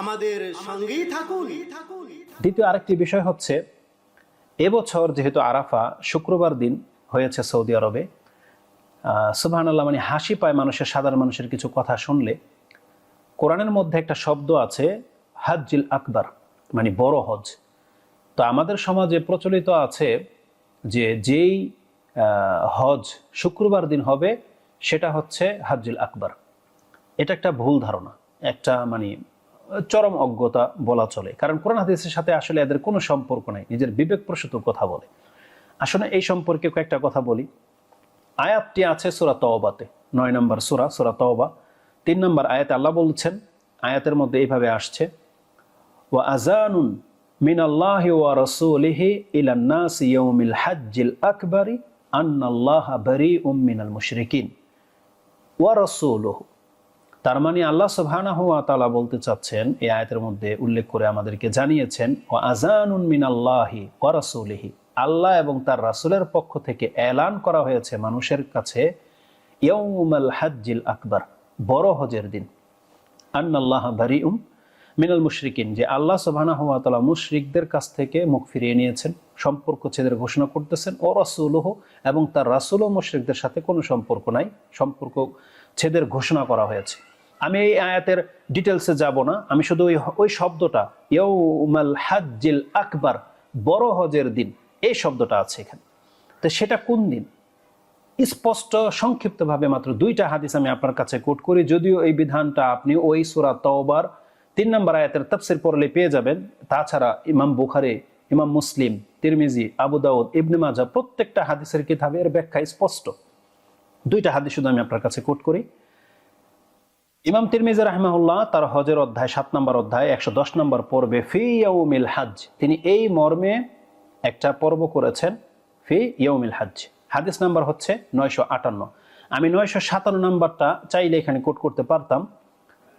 আমাদের সঙ্গেই থাকুন। দ্বিতীয় আরেকটি বিষয় হচ্ছে, এবছর যেহেতু আরাফা শুক্রবার দিন হয়েছে সৌদি আরবে আল্লাহ মানে হাসি পায় মানুষের, সাধারণ মানুষের কিছু কথা শুনলে। কোরআনের মধ্যে একটা শব্দ আছে, হাজ্জিল আকবার মানে বড় হজ তো আমাদের সমাজে প্রচলিত আছে যে যেই হজ শুক্রবার দিন হবে, সেটা হচ্ছে হাজ্জুল আকবর। এটা একটা ভুল ধারণা, একটা মানে চরম অজ্ঞতা বলা চলে। কারণ কোরআন হাদিসের সাথে আসলে এদের কোনো সম্পর্ক নাই, নিজের বিবেক প্রসূত কথা বলে। আসলে এই সম্পর্কে কয়েকটা কথা বলি। আয়াতটি আছে সুরা তওবাতে, নয় নম্বর সুরা সুরা তওবা। তিন নম্বর আয়াতে আল্লাহ বলছেন, আয়াতের মধ্যে এইভাবে আসছে, ওয়া আজানুন মিন আল্লাহ ওয়া রসুলিহি ইলান নাস ইয়াউমিল হাজ্জিল আকবারি আন্নাল্লাহ বারিউম মিনাল মুশরিকিন। ওয়া রসুলুহু। তার মানে আল্লাহ সুবহানাহু ওয়া তাআলা বলতে চাচ্ছেন, এই আয়াতের মধ্যে উল্লেখ করে আমাদেরকে জানিয়েছেন ও আজানুন মিনাল্লাহি ওয়া রাসূলিহি। আল্লাহ এবং তার রাসূলের পক্ষ থেকে এলান করা হয়েছে মানুষের কাছে, ইয়াউমাল হাজ্জিল আকবার, বড় হজের দিন। আন্নাল্লাহ বারিউম মিনাল মুশরিকিন, যে আল্লাহ সুবহানাহু ওয়া তাআলা মুশরিকদের কাছ থেকে মুখ ফিরিয়ে নিয়েছেন, সম্পর্ক ছেদের ঘোষণা করতেছেন, ও রাসূলুহ এবং তার রাসূল ও মুশরিকদের সাথে কোনো সম্পর্ক নাই, সম্পর্ক ছেদের ঘোষণা করা হয়েছে। আমি এই আয়াতের ডিটেলসে যাব না, আমি শুধু ওই ওই শব্দটা ইয়ৌমাল হাজ্জিল আকবার, বড় হজের দিন, এই শব্দটা আছে এখানে। তো সেটা কোন দিন? স্পষ্ট, সংক্ষিপ্তভাবে মাত্র দুইটা হাদিস আমি আপনার কাছে কোট করি, যদিও এই বিধানটা আপনি ওই সুরা তওবার তিন নম্বর আয়াতের তাফসির পড়লে পেয়ে যাবেন। তাছাড়া ইমাম বুখারে, ইমাম মুসলিম, তিরমিজি, আবু দাউদ, ইবনে মাজা প্রত্যেকটা হাদিসের কিতাবে এর ব্যাখ্যা স্পষ্ট। দুইটা হাদিস শুধু আমি আপনার কাছে কোট করি। ইমাম তিরমিজি রাহমাহুল্লাহ তার হজের অধ্যায় সাত নম্বর অধ্যায় একশো দশ নম্বর পর্বে, ফি ইয়ৌমিল হাজ তিনি এই মর্মে একটা পর্ব করেছেন, ফি ইয়ৌমিল হাজ হাদিস নাম্বার হচ্ছে নয়শো আটান্ন। আমি নয়শো সাতান্ন নাম্বারটা চাইলে এখানে কোট করতে পারতাম।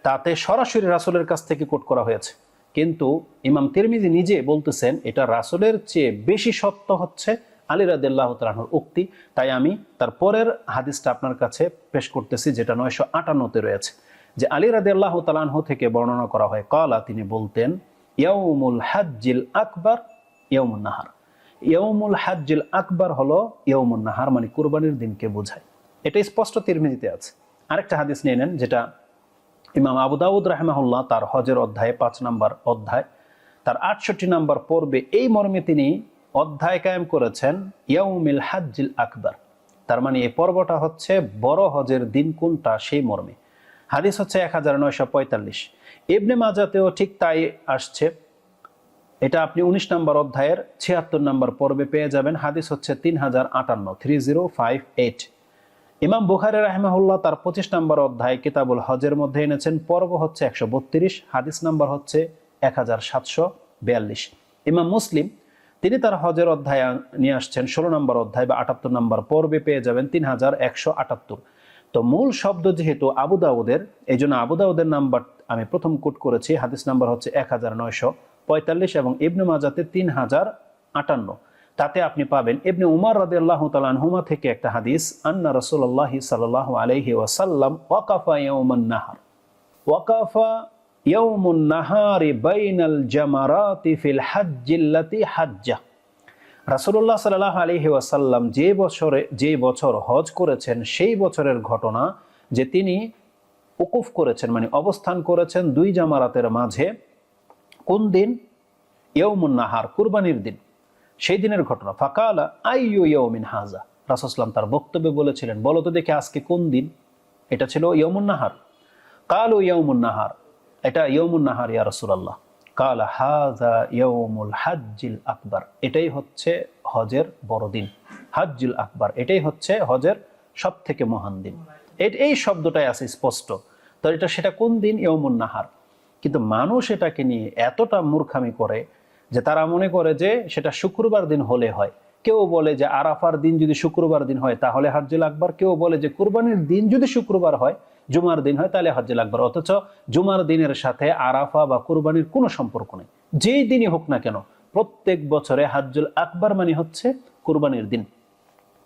তাতে সরাসরি রাসুলের কাছ থেকে কোট করা হয়েছে। কিন্তু ইমাম তিরমিজি নিজে বলতেছেন, এটা রাসূলের চেয়ে বেশি সত্য হচ্ছে আলী রাদিল্লাহ তালাহুর উক্তি। তাই আমি তার পরের হাদিসটা আপনার কাছে পেশ করতেছি, যেটা নয়শো আটান্নতে রয়েছে। যে আলী রাদিল্লাহ তালাহ থেকে বর্ণনা করা হয়, কলা তিনি বলতেন, ইয়াউমুল হাজ্জিল আকবর, ইয়াউমুন নাহার। ইয়ৌমুল হাজ্জিল আকবর হলো ইয়ৌমুন নাহার মানে কুরবানির দিনকে বোঝায়। এটা স্পষ্ট তিরমিজিতে আছে। আরেকটা হাদিস নিয়ে নেন, যেটা ইমাম আবু দাউদ রাহমাহুল্লাহ তার হজের অধ্যায়ে পাঁচ নম্বর অধ্যায়, তার আটষট্টি নম্বর পর্বে এই মর্মে তিনি অধ্যায় কায়েম করেছেন, ইয়াউমিল হাজ্জিল আকবর। তার মানে এই পর্বটা হচ্ছে বড় হজের দিন কোনটা সেই মর্মে। হাদিস হচ্ছে এক হাজার নয়শো পঁয়তাল্লিশ। ইবনে মাজাতেও ঠিক তাই আসছে। এটা আপনি উনিশ নম্বর অধ্যায়ের ছিয়াত্তর নম্বর পর্বে পেয়ে যাবেন। হাদিস হচ্ছে তিন হাজার আটান্ন, থ্রি জিরো ফাইভ এইট। ইমাম বুখারি রাহমাহুল্লাহ তার পঁচিশ নম্বর অধ্যায় কিতাবুল হজের মধ্যে এনেছেন। পর্ব হচ্ছে একশো বত্রিশ, হাদিস নম্বর হচ্ছে এক হাজার সাতশো বিয়াল্লিশ। ইমাম মুসলিম, তিনি তার হজের অধ্যায় নিয়ে আসছেন, ষোলো নম্বর অধ্যায় বা আটাত্তর নম্বর পর্বে পেয়ে যাবেন তিন হাজার একশো আটাত্তর। তো মূল শব্দ যেহেতু আবু দাউদের, এই জন্য আবু দাউদের নাম্বার আমি প্রথম কোট করেছি, হাদিস নাম্বার হচ্ছে এক হাজার নয়শো পঁয়তাল্লিশ এবং ইবনু মাজাতে তিন হাজার আটান্ন। তাতে আপনি পাবেন। ইবনে উমার রাদে আল্লাহ তালানহুমা থেকে একটা হাদিস, আন্না রসুল্লাহ সাল্লাহ আলহি ওয়াসাল্লাম ওয়াকাফা ইয়ৌমান নাহার। ওয়াকাফা ইয়ৌমুন নাহারি বাইনাল জামারাতি ফিল হাজ্জিল্লাতি হাজ্জা। রাসুল্লাহ সাল্লাহ আলহি ওয়াসাল্লাম যে বছরে, যে বছর হজ করেছেন, সেই বছরের ঘটনা যে তিনি উকুফ করেছেন মানে অবস্থান করেছেন দুই জামারাতের মাঝে, কোন দিন? ইয়ৌমুন নাহার, কুরবানির দিন। সেই দিনের ঘটনা। ফাকালা, আইয়ু ইয়ৌমিন হাজা? রাসুসলাম তার বক্তব্যে বলেছিলেন, বলো তো দেখে আজকে কোন দিন? এটা ছিল ইয়মুন নাহার। কালো ইয়ৌমুন নাহার। এটা ইয়মুন নাহার, ইয়া রসুলাল্লাহ। কাল হাজা ইয়ৌমুল হাজ্জিল আকবর। এটাই হচ্ছে হজের বড়দিন হাজ্জুল আকবার। এটাই হচ্ছে হজের সব থেকে মহান দিন। এই শব্দটাই আছে স্পষ্ট। তো এটা, সেটা কোন দিন? ইয়মুন নাহার। কিন্তু মানুষ এটাকে নিয়ে এতটা মূর্খামি করে যে তারা মনে করে যে সেটা শুক্রবার দিন হলে হয়। কেউ বলে যে আরাফার দিন যদি শুক্রবার দিন হয়, তাহলে হজ্জুল আকবর। কেউ বলে যে কুরবানির দিন যদি শুক্রবার হয়, জুমার দিন হয়, তাহলে হজ্জুল আকবর। অথচ জুমার দিনের সাথে আরাফা বা কুরবানির কোনো সম্পর্ক নেই। যেই দিনই হোক না কেন, প্রত্যেক বছরে হাজ্জুল আকবর মানে হচ্ছে কুরবানির দিন।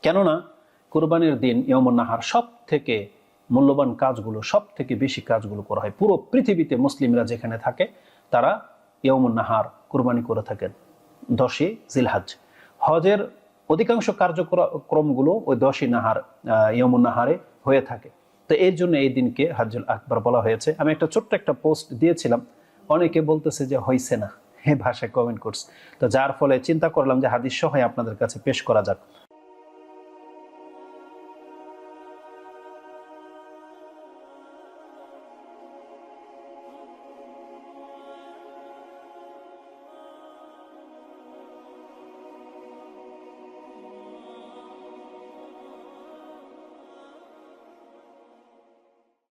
কেননা কুরবানির দিন ইয়মুন নাহার সব থেকে মূল্যবান কাজগুলো সব থেকে বেশি কাজগুলো করা হয়। পুরো পৃথিবীতে মুসলিমরা যেখানে থাকে, তারা ইয়মুন নাহার কুরবানি করে থাকেন। দশই জিলহাজ। হজের অধিকাংশ কার্যক্রমগুলো ওই দশই নাহার ইয়মুন নাহারে হয়ে থাকে। তো এর জন্য এই দিনকে হাজুল আকবর বলা হয়েছে। আমি একটা ছোট্ট একটা পোস্ট দিয়েছিলাম। অনেকে বলতেছে যে হইছে না। হে ভাষায় কমেন্ট করছে। তো যার ফলে চিন্তা করলাম যে হাদিস সহ আপনাদের কাছে পেশ করা যাক।